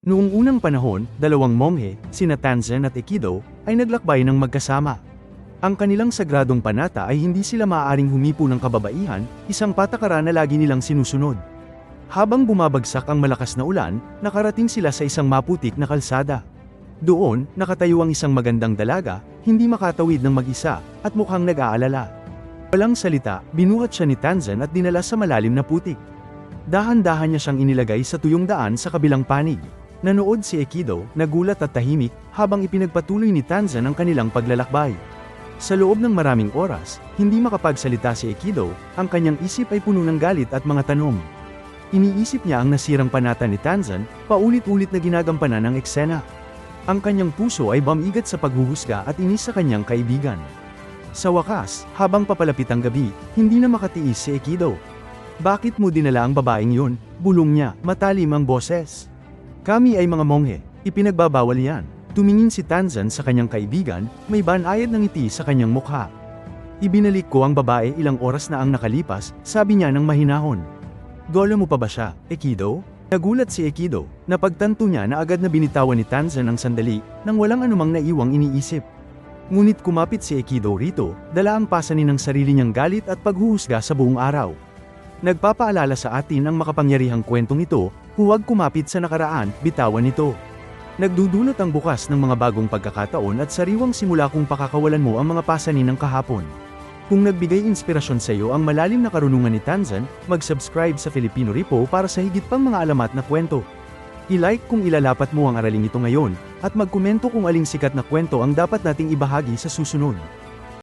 Noong unang panahon, dalawang monghe, sina Tanzen at Ekido, ay naglakbay ng magkasama. Ang kanilang sagradong panata ay hindi sila maaaring humipo ng kababaihan, isang patakaran na lagi nilang sinusunod. Habang bumabagsak ang malakas na ulan, nakarating sila sa isang maputik na kalsada. Doon, nakatayo ang isang magandang dalaga, hindi makatawid ng mag-isa, at mukhang nag-aalala. Walang salita, binuhat siya ni Tanzen at dinala sa malalim na putik. Dahan-dahan niya siyang inilagay sa tuyong daan sa kabilang panig. Nanood si Ekido, nagulat at tahimik, habang ipinagpatuloy ni Tanzan ang kanilang paglalakbay. Sa loob ng maraming oras, hindi makapagsalita si Ekido, ang kanyang isip ay puno ng galit at mga tanong. Iniisip niya ang nasirang panata ni Tanzan, paulit-ulit na ginagampanan ng eksena. Ang kanyang puso ay bamigat sa paghuhusga at inis sa kanyang kaibigan. Sa wakas, habang papalapit ang gabi, hindi na makatiis si Ekido. Bakit mo dinala ang babaeng yun? Bulong niya, matalim ang boses. Kami ay mga monghe, ipinagbabawal yan. Tumingin si Tanzan sa kanyang kaibigan, may banayad ng ngiti sa kanyang mukha. Ibinalik ko ang babae ilang oras na ang nakalipas, sabi niya ng mahinahon. Golo mo pa ba siya, Ekido? Nagulat si Ekido, napagtanto niya na agad na binitawan ni Tanzan ang sandali, nang walang anumang naiwang iniisip. Ngunit kumapit si Ekido rito, dala ang pasanin ng sarili niyang galit at paghuhusga sa buong araw. Nagpapaalala sa atin ang makapangyarihang kwentong ito, huwag kumapit sa nakaraan, bitawan ito. Nagdudulot ang bukas ng mga bagong pagkakataon at sariwang simula kung pakakawalan mo ang mga pasanin ng kahapon. Kung nagbigay inspirasyon sa iyo ang malalim na karunungan ni Tanzan, mag-subscribe sa Filipino Repo para sa higit pang mga alamat na kwento. I-like kung ilalapat mo ang araling ito ngayon, at magkomento kung aling sikat na kwento ang dapat nating ibahagi sa susunod.